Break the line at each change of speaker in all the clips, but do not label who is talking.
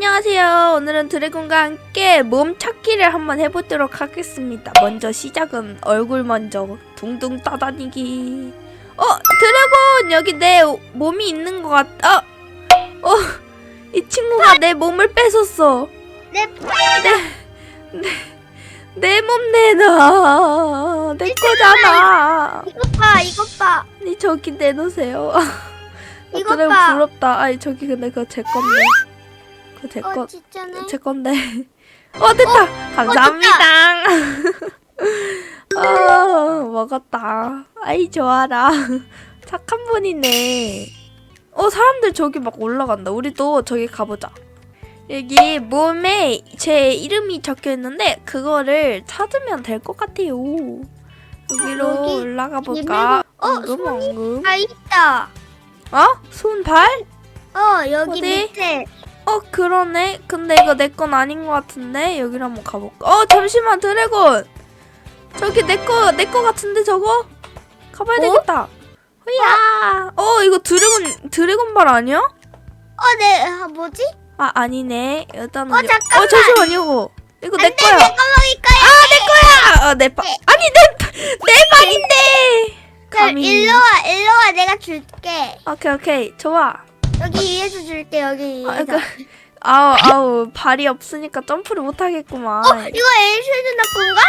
안녕하세요. 오늘은 드래곤과 함께 몸 찾기를 한번 해보도록 하겠습니다. 먼저 시작은 얼굴 먼저 둥둥 떠다니기. 어, 드래곤 여기 내 오- 몸이 있는 것 같다. 어, 이 친구가 내 몸을 뺏었어. 내내 몸 내놔. 내 거잖아.
이것 봐, 이것 봐.
저기 내놓으세요. 어,
이것
드래곤
봐.
부럽다. 아니 저기 근데 그거 제 건데. 그거 제 거.
어, 진짜네.
제 건데. 어 됐다. 감사합니다. 어 먹었다. 아이 좋아라. 착한 분이네. 어 사람들 저기 막 올라간다. 우리도 저기 가보자. 여기 몸에 제 이름이 적혀 있는데 그거를 찾으면 될 것 같아요. 여기로
여기
올라가 볼까?
어,
엉금 엉금.
아, 있다.
어? 손 발?
어, 여기
어디?
밑에.
어 그러네. 근데 이거 내 건 아닌 것 같은데 여기로 한번 가볼까? 어 잠시만 드래곤. 저기 내 거 내 거 같은데 저거? 가봐야
어?
되겠다. 후야. 어 이거 드래곤 드래곤발 아니야?
어, 네, 아, 뭐지?
아 아니네. 일단은
어,
이-
잠깐만.
어 잠시만 이거 이거 내 거야.
먹을 거야.
아, 어, 내 발. 아니 내내.
그럼
감히.
일로 와, 일로 와, 내가 줄게.
오케이 오케이 좋아.
여기 위에서 줄게, 여기
아,
위에서.
그, 아우 아우 발이 없으니까 점프를 못 하겠구만.
어, 이거 엘슈드 나쁜가?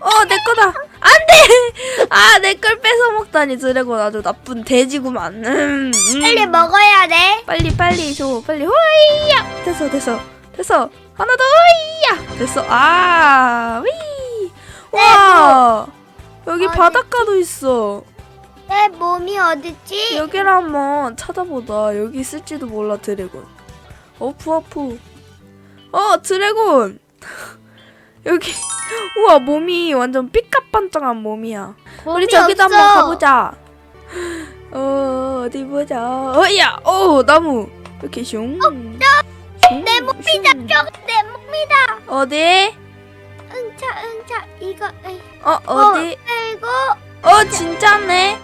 어, 내 거다. 안 돼! 아, 내 걸 뺏어 먹다니, 드래곤 아주 나쁜 돼지구만. 음, 음.
빨리 먹어야 돼.
빨리, 빨리 줘. 빨리, 호이야! 됐어, 됐어. 됐어. 하나 더, 호이야! 됐어. 아, 휘! 와! 여기
어디
바닷가도 있어.
내 몸이 어딨지?
여기를 한번 찾아보자. 여기 있을지도 몰라, 드래곤. 어프, 어프. 어, 드래곤! 여기, 우와, 몸이 완전 삐까뻔쩍한 몸이야. 우리
몸이
저기도
없어.
한번 가보자. 어, 어디 보자. 어야, 어, 나무. 이렇게 슝. 슝,
어, 내 몸이
슝.
잡혀, 내 몸이다.
어디?
응차, 응차, 이거, 에이.
어, 어디?
아이고.
어, 진짜네.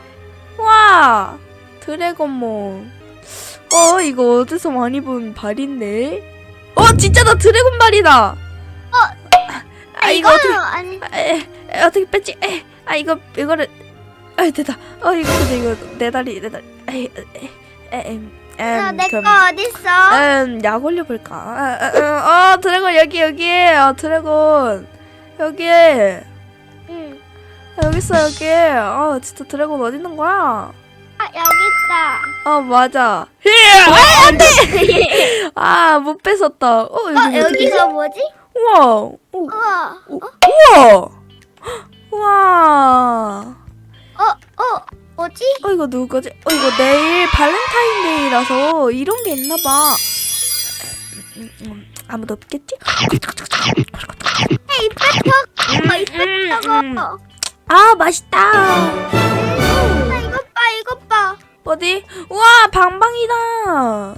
와, 드래곤몬. 어, 이거 어디서 많이 본 발인데? 어, 진짜 나 드래곤 발이다. 아, 이거 어떻게?
아니,
아, 에, 에, 어떻게 뺐지? 에, 아 이거 이거를 아 됐다. 어 이거 근데 이거 내 다리 내 다리. 에, 에, 에, em,
어,
음,
내
그럼,
거 어딨어?
음, 약 올려볼까? 아, 아, 아, 어 드래곤 여기 여기. 어 드래곤 여기.
응.
아, 여기 있어 여기. 어 진짜 드래곤 어디 있는 거야?
아, 여기 있다.
어 맞아. 아, 안돼. 아못 뺏었다. 어 여기
어,
어떻게?
여기가 뭐지?
우와. 오,
우와.
오, 우와. 우와.
어, 어, 뭐지?
어 이거 누구 거지? 어 이거 내일 발렌타인데이라서 이런 게 있나 봐. 음, 음, 아무도 없겠지?
에이, 이빨 어, 이빨
음,
저거.
음. 아 맛있다. 어디? 우와 방방이다.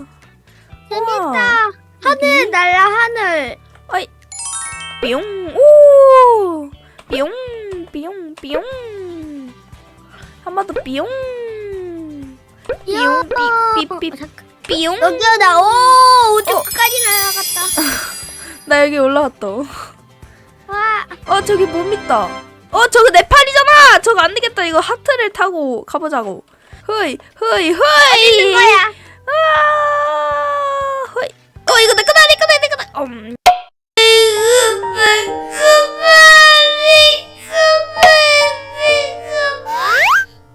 재밌다. 하늘 날라, 하늘.
뿅. 오. 뿅. 뿅. 뿅. 한 번 더 뿅. 뿅. 삐, 삐, 삐, 뿅.
여기요, 나, 오, 우주
어.
날아갔다.
나 여기 올라왔다.
와,
어 저기 몸 있다. 어 저거 내 팔이잖아. 저거 안 되겠다. 이거 하트를 타고 가보자고. 흐이 흐이 흐이.
뭐야?
아, 흐이. 어 이거 내 거다 내 거다 내 거다. 음.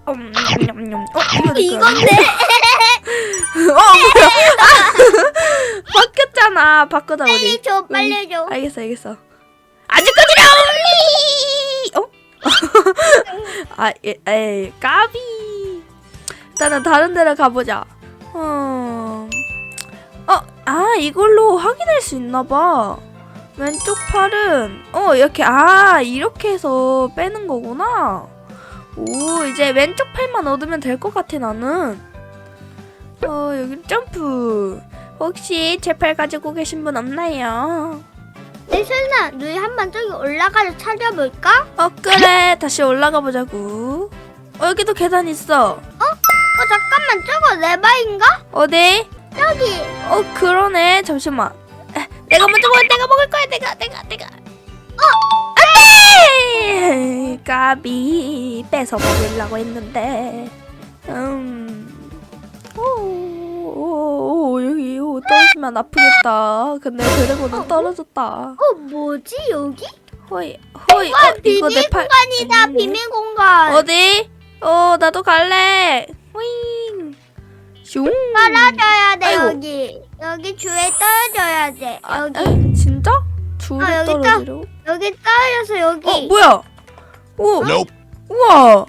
음, 냠 냠. 어 이거 내 거야.
이건데?
어 뭐야? 아, 바뀌었잖아. 바꾸자 우리.
빨리 줘, 빨리 줘.
알겠어, 알겠어. 아주 거지라 어? 아, 예, 에이, 까비. 일단은 다른 데를 가보자. 어, 어, 아, 이걸로 확인할 수 있나봐. 왼쪽 팔은, 어, 이렇게, 아, 이렇게 해서 빼는 거구나. 오, 이제 왼쪽 팔만 얻으면 될 것 같아, 나는. 어, 여기 점프. 혹시 제 팔 가지고 계신 분 없나요?
내 설마, 누이 한 번 저기 올라가서 찾아볼까?
어 그래 다시 올라가 보자고 어 여기도 계단 있어
어, 잠깐만, 저거 내 발인가?
어디?
여기.
어 그러네. 잠시만. 에, 내가 먼저 먹을 내가 먹을 거야. 내가 내가 내가. 어! 안돼 까비 뺏어 먹으려고 했는데. 음. 오, 오, 오, 여기 오, 떨어지면 아프겠다. 근데 드래곤은 떨어졌다.
어 뭐지 여기?
호이 호이.
와
어, 이거
비밀
내팔
공간이다 비밀 공간.
어디? 어 나도 갈래. 호잉 슝
떨어져야 돼
아이고.
여기. 여기 줄에 떨어져야 돼.
아,
여기
에? 진짜? 줄에
아, 여기 있다.
떨어지려고?
여기 떨어져서 여기.
어 뭐야? 오
Nope.
우와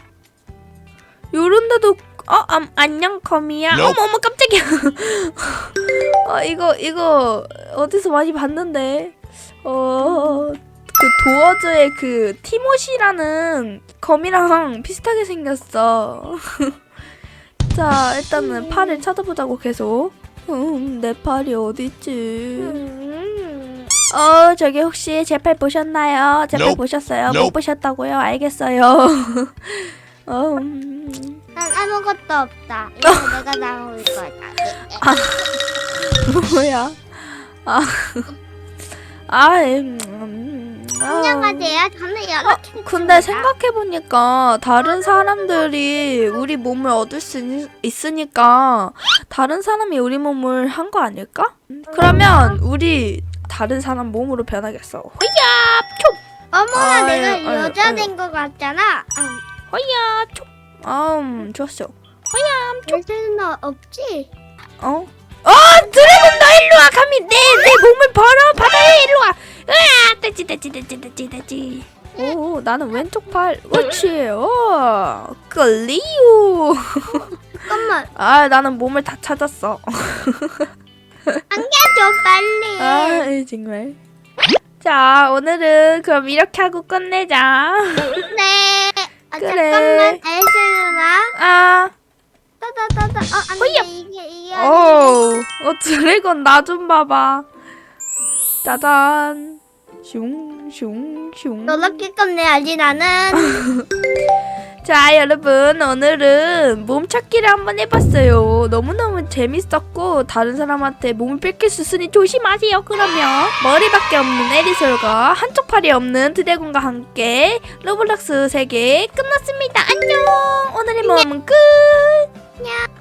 요런데도 어 아, 안녕 거미야
Nope.
어머 어머 깜짝이야 아 이거 이거 어디서 많이 봤는데 어그 도어즈의 그 티모시라는 거미랑 비슷하게 생겼어 자 일단은 팔을 찾아보자고 계속 음 내 팔이 어딨지
음.
어 저기 혹시 제 팔 보셨나요? 제 팔
Nope.
보셨어요? 못
Nope.
보셨다고요? 알겠어요. 어, 음,
난 아무것도 없다. 이거 내가 나올 거다.
뭐야? 아, 아, 음, 음, 아.
안녕하세요. 저는 여러분.
근데 생각해 보니까 다른 사람들이 우리 몸을 얻을 수 있, 있으니까 다른 사람이 우리 몸을 한 거 아닐까? 그러면 우리 다른 사람 몸으로 변하겠어. 호야, 촉,
어머나
아유,
내가
아유,
여자
아유.
된 거 같잖아. 응.
호야, 촉. 음, 좋았어.
여자는 없지?
어? 어 드래곤 너 일로 와 감히 내내 몸을 벌어 바다에 일로 와 됐지 오 나는 왼쪽 팔 그렇지 어 끌리오
잠깐만.
아 나는 몸을 다 찾았어
안겨줘 빨리.
아 정말 자 오늘은 그럼 이렇게 하고 끝내자
네. 아,
그래.
잠깐만 엘스 누나.
아
따다다다. 어 안돼. 이게 이게.
오, 어 드래곤 나 좀 봐봐 짜잔 슝슝슝.
너렇게 끝내야지 나는.
자 여러분 오늘은 몸 찾기를 한번 해봤어요. 너무너무 재밌었고 다른 사람한테 몸을 뺏길 수 있으니 조심하세요 그러면. 머리밖에 없는 에리솔과 한쪽 팔이 없는 드래곤과 함께 로블록스 세계 끝났습니다. 안녕! 오늘의 모험은 끝!
안녕.